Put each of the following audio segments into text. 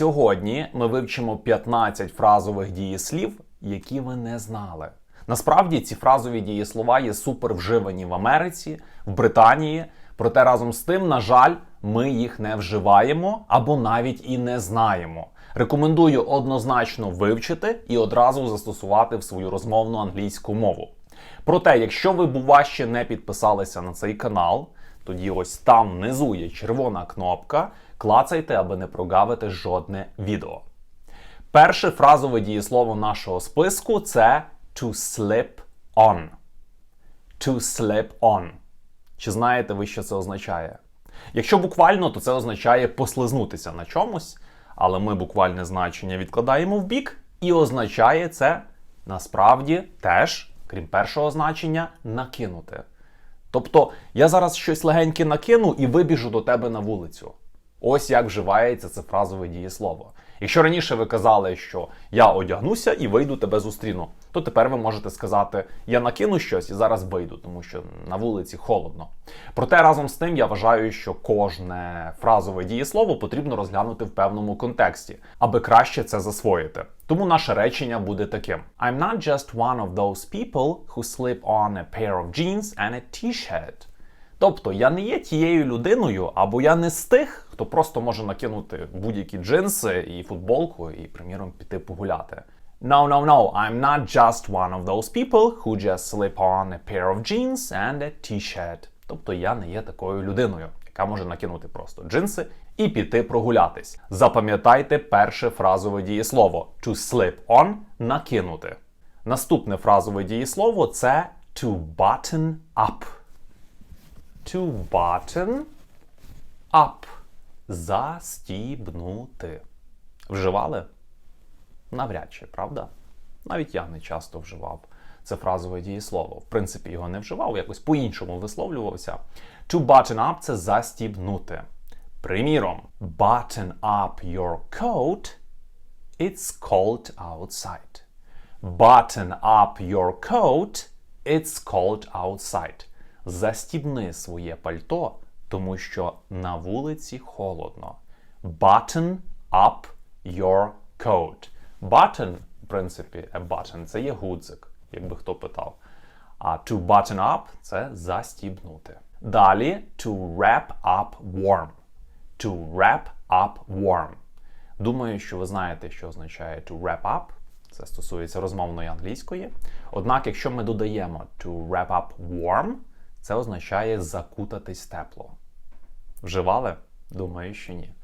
Сьогодні ми вивчимо 15 фразових дієслів, які ви не знали. Насправді ці фразові дієслова є супер вживані в Америці, в Британії. Проте разом з тим, на жаль, ми їх не вживаємо або навіть і не знаємо. Рекомендую однозначно вивчити і одразу застосувати в свою розмовну англійську мову. Проте, якщо ви, бува, ще не підписалися на цей канал, тоді ось там внизу є червона кнопка. Клацайте, аби не прогавити жодне відео. Перше фразове дієслово нашого списку це to slip on. To slip on. Чи знаєте ви, що це означає? Якщо буквально, то це означає послизнутися на чомусь, але ми буквальне значення відкладаємо в бік, і означає це насправді теж, крім першого значення, накинути. Тобто я зараз щось легеньке накину і вибіжу до тебе на вулицю. Ось як вживається це фразове дієслово. Якщо раніше ви казали, що я одягнуся і вийду тебе зустріну, то тепер ви можете сказати я накину щось і зараз вийду, тому що на вулиці холодно. Проте разом з тим я вважаю, що кожне фразове дієслово потрібно розглянути в певному контексті, аби краще це засвоїти. Тому наше речення буде таким: I'm not just one of those people who slip on a pair of jeans and a t-shirt. Тобто я не є тією людиною, або я не з тих, хто просто може накинути будь-які джинси і футболку, і, приміром, піти погуляти. No, no, no, I'm not just one of those people who just slip on a pair of jeans and a t-shirt. Тобто я не є такою людиною, яка може накинути просто джинси і піти прогулятись. Запам'ятайте перше фразове дієслово to slip on накинути. Наступне фразове дієслово це to button up. To button up. Застібнути. Вживали? Навряд чи, правда? Навіть я не часто вживав це фразове дієслово. В принципі, його не вживав, якось по-іншому висловлювався. To button up це застібнути. Приміром, button up your coat. It's cold outside. Button up your coat. It's cold outside. Застібни своє пальто, тому що на вулиці холодно. Button up your coat. Button, в принципі, a button – це є гудзик, якби хто питав. А to button up це застібнути. Далі to wrap up warm. To wrap up warm. Думаю, що ви знаєте, що означає to wrap up. Це стосується розмовної англійської. Однак, якщо ми додаємо to wrap up warm, це означає закутатись тепло. Вживали? Думаю, що ні.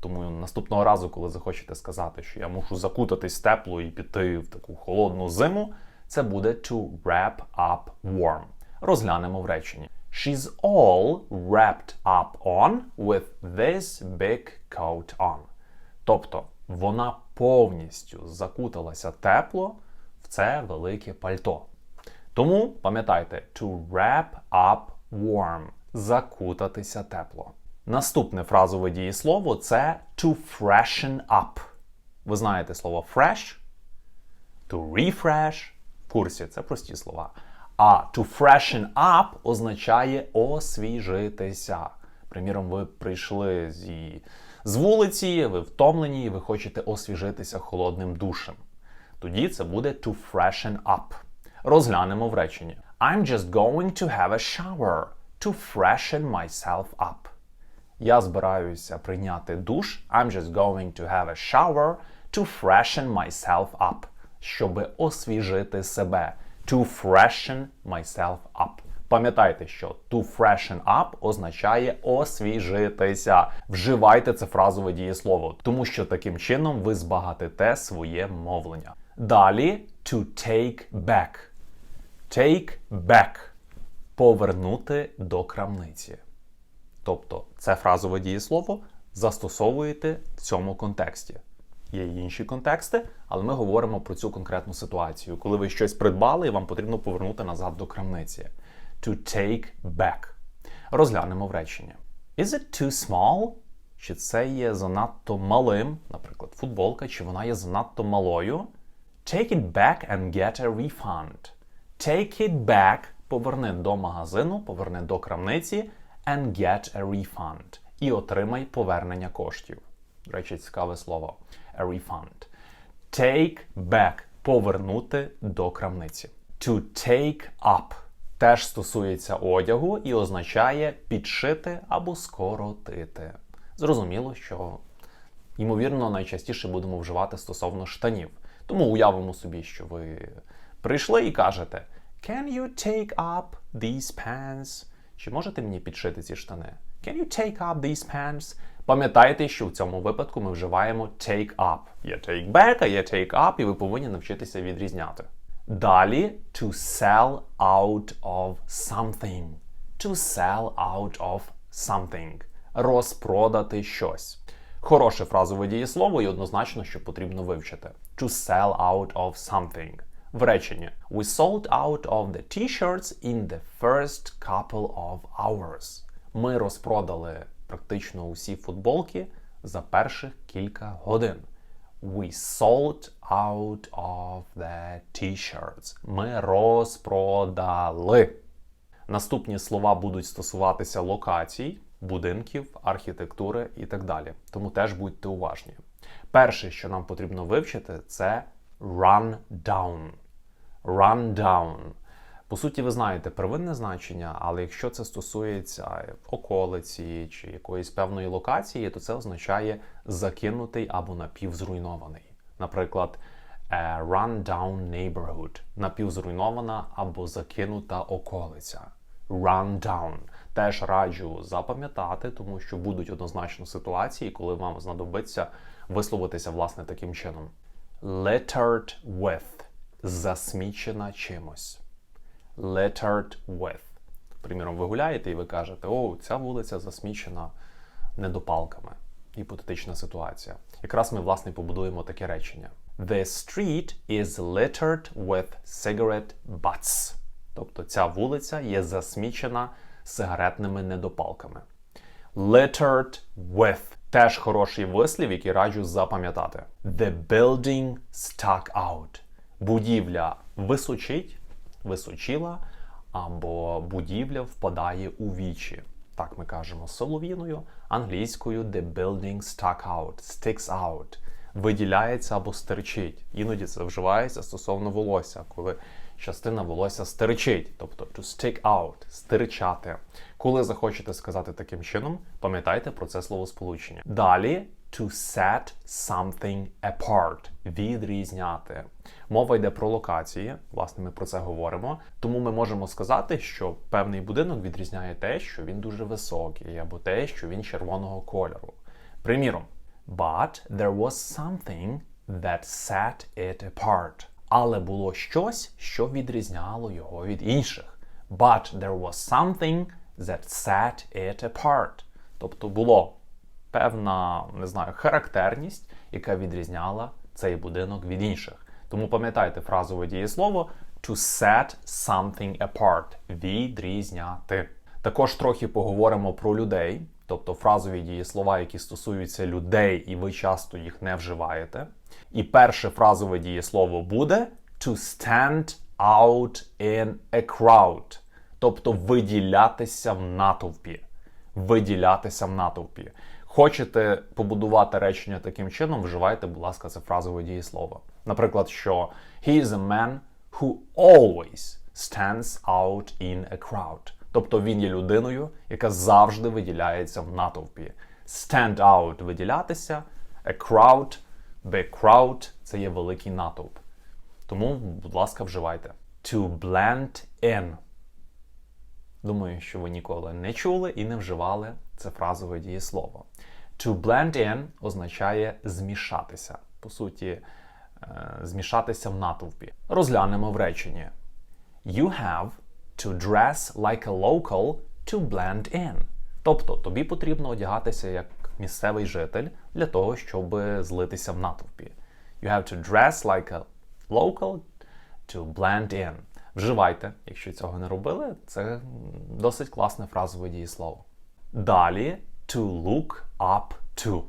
Тому наступного разу, коли захочете сказати, що я мушу закутатись тепло і піти в таку холодну зиму, це буде to wrap up warm. Розглянемо в реченні. She's all wrapped up on with this big coat on. Тобто вона повністю закуталася тепло в це велике пальто. Тому пам'ятайте, to wrap up warm закутатися тепло. Наступне фразове дієслово це to freshen up. Ви знаєте слово fresh, to refresh. В курсі це прості слова. А to freshen up означає освіжитися. Приміром, ви прийшли зі, з вулиці, ви втомлені, і ви хочете освіжитися холодним душем. Тоді це буде to freshen up. Розглянемо в реченні. I'm just going to have a shower to freshen myself up. Я збираюся прийняти душ. I'm just going to have a shower to freshen myself up. Щоб освіжити себе. To freshen myself up. Пам'ятайте, що to freshen up означає освіжитися. Вживайте це фразове дієслово, тому що таким чином ви збагатите своє мовлення. Далі to take back. Take back. Повернути до крамниці. Тобто це фразове дієслово застосовуєте в цьому контексті. Є й інші контексти, але ми говоримо про цю конкретну ситуацію, коли ви щось придбали і вам потрібно повернути назад до крамниці. To take back. Розглянемо в реченні. Is it too small? Чи це є занадто малим, наприклад, футболка, чи вона є занадто малою? Take it back and get a refund. Take it back. Поверни до магазину, поверни до крамниці and get a refund. І отримай повернення коштів. До речі, цікаве слово. A refund. Take back повернути до крамниці. To take up теж стосується одягу і означає підшити або скоротити. Зрозуміло, що ймовірно найчастіше будемо вживати стосовно штанів. Тому уявимо собі, що ви прийшли і кажете Can you take up these pants? Чи можете мені підшити ці штани? Can you take up these pants? Пам'ятайте, що в цьому випадку ми вживаємо take up. Є take back, а є take up, і ви повинні навчитися відрізняти. Далі to sell out of something. To sell out of something. Розпродати щось. Хороше фразове дієслово і однозначно, що потрібно вивчити. To sell out of something. В реченні We sold out of the t-shirts in the first couple of hours. Ми розпродали практично усі футболки за перших кілька годин. We sold out of the t-shirts. Ми розпродали. Наступні слова будуть стосуватися локацій, будинків, архітектури і так далі. Тому теж будьте уважні. Перше, що нам потрібно вивчити, це run down. Run down. По суті, ви знаєте первинне значення, але якщо це стосується околиці чи якоїсь певної локації, то це означає закинутий або напівзруйнований. Наприклад, a run down neighborhood – напівзруйнована або закинута околиця. Run down. Теж раджу запам'ятати, тому що будуть однозначно ситуації, коли вам знадобиться висловитися власне таким чином. Littered with засмічена чимось. Littered with. Приміром, ви гуляєте і ви кажете, о, ця вулиця засмічена недопалками. Гіпотетична ситуація. Якраз ми, власне, побудуємо таке речення. The street is littered with cigarette butts. Тобто ця вулиця є засмічена сигаретними недопалками. Littered with. Теж хороший вислів, який раджу запам'ятати. The building stuck out. Будівля височить, височила, або будівля впадає у вічі. Так ми кажемо солов'їною, англійською the building stuck out, sticks out, виділяється або стерчить. Іноді це вживається стосовно волосся, коли частина волосся стерчить, тобто to stick out, стирчати. Коли захочете сказати таким чином, пам'ятайте про це словосполучення. Далі to set something apart, відрізняти. Мова йде про локації, власне, ми про це говоримо. Тому ми можемо сказати, що певний будинок відрізняє те, що він дуже високий, або те, що він червоного кольору. Приміром, but there was something that set it apart. Але було щось, що відрізняло його від інших. But there was something that set it apart. Тобто було певна, не знаю, характерність, яка відрізняла цей будинок від інших. Тому пам'ятайте фразове дієслово to set something apart відрізняти. Також трохи поговоримо про людей, тобто фразові дієслова, які стосуються людей, і ви часто їх не вживаєте. І перше фразове дієслово буде to stand out in a crowd, тобто виділятися в натовпі. Виділятися в натовпі. Хочете побудувати речення таким чином, вживайте, будь ласка, це фразове дієслово. Наприклад, що he is a man who always stands out in a crowd. Тобто він є людиною, яка завжди виділяється в натовпі. Stand out виділятися, a crowd, big crowd це є великий натовп. Тому, будь ласка, вживайте. To blend in. Думаю, що ви ніколи не чули і не вживали це фразове дієслово. To blend in означає змішатися. По суті, змішатися в натовпі. Розглянемо в реченні. You have to dress like a local to blend in. Тобто тобі потрібно одягатися як місцевий житель для того, щоб злитися в натовпі. You have to dress like a local to blend in. Вживайте, якщо цього не робили, це досить класне фразове дієслово. Далі to look up to.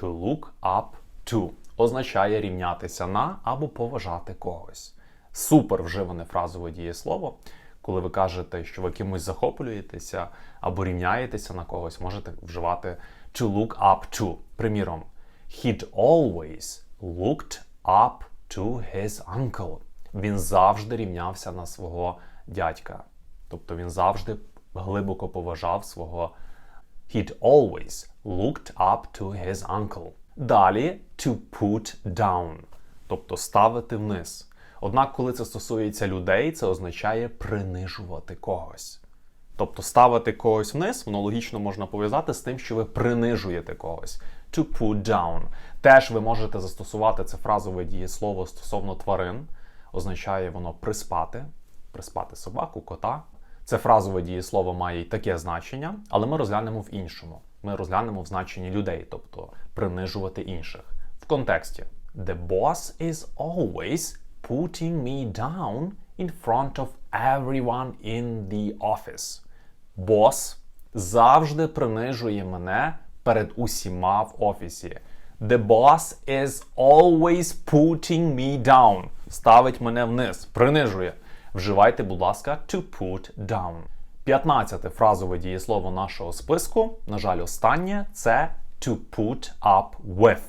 To look up to означає рівнятися на або поважати когось. Супер вживане фразове дієслово. Коли ви кажете, що ви кимось захоплюєтеся або рівняєтеся на когось, можете вживати to look up to. Приміром, he'd always looked up to his uncle. Він завжди рівнявся на свого дядька. Тобто він завжди глибоко поважав свого He'd always looked up to his uncle. Далі to put down, тобто ставити вниз. Однак, коли це стосується людей, це означає принижувати когось. Тобто ставити когось вниз, воно логічно можна пов'язати з тим, що ви принижуєте когось. To put down. Теж ви можете застосувати це фразове дієслово стосовно тварин. Означає воно приспати, приспати собаку, кота. Це фразове дієслово має й таке значення, але ми розглянемо в іншому. Ми розглянемо в значенні людей, тобто принижувати інших. В контексті The boss is always putting me down in front of everyone in the office. Бос завжди принижує мене перед усіма в офісі. The boss is always putting me down. Ставить мене вниз, принижує. Вживайте, будь ласка, to put down. 15 фразове дієслово нашого списку, на жаль, останнє це to put up with.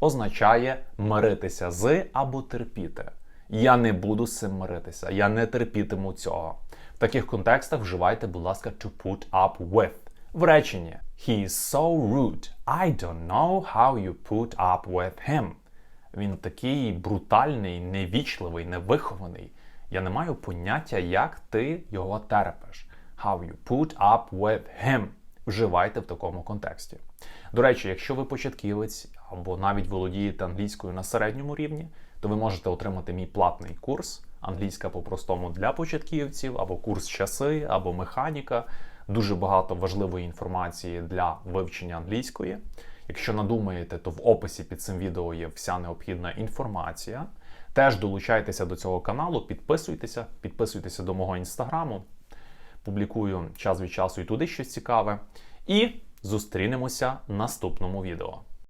Означає миритися з або терпіти. Я не буду з цим миритися, я не терпітиму цього. В таких контекстах вживайте, будь ласка, to put up with. В реченні He is so rude. I don't know how you put up with him. Він такий брутальний, невічливий, невихований. Я не маю поняття, як ти його терпиш. How you put up with him. Вживайте в такому контексті. До речі, якщо ви початківець або навіть володієте англійською на середньому рівні, то ви можете отримати мій платний курс англійська по-простому для початківців, або курс часи, або механіка. Дуже багато важливої інформації для вивчення англійської. Якщо надумаєте, то в описі під цим відео є вся необхідна інформація. Теж долучайтеся до цього каналу, підписуйтеся, підписуйтеся до мого інстаграму. Публікую час від часу і туди щось цікаве. І зустрінемося в наступному відео.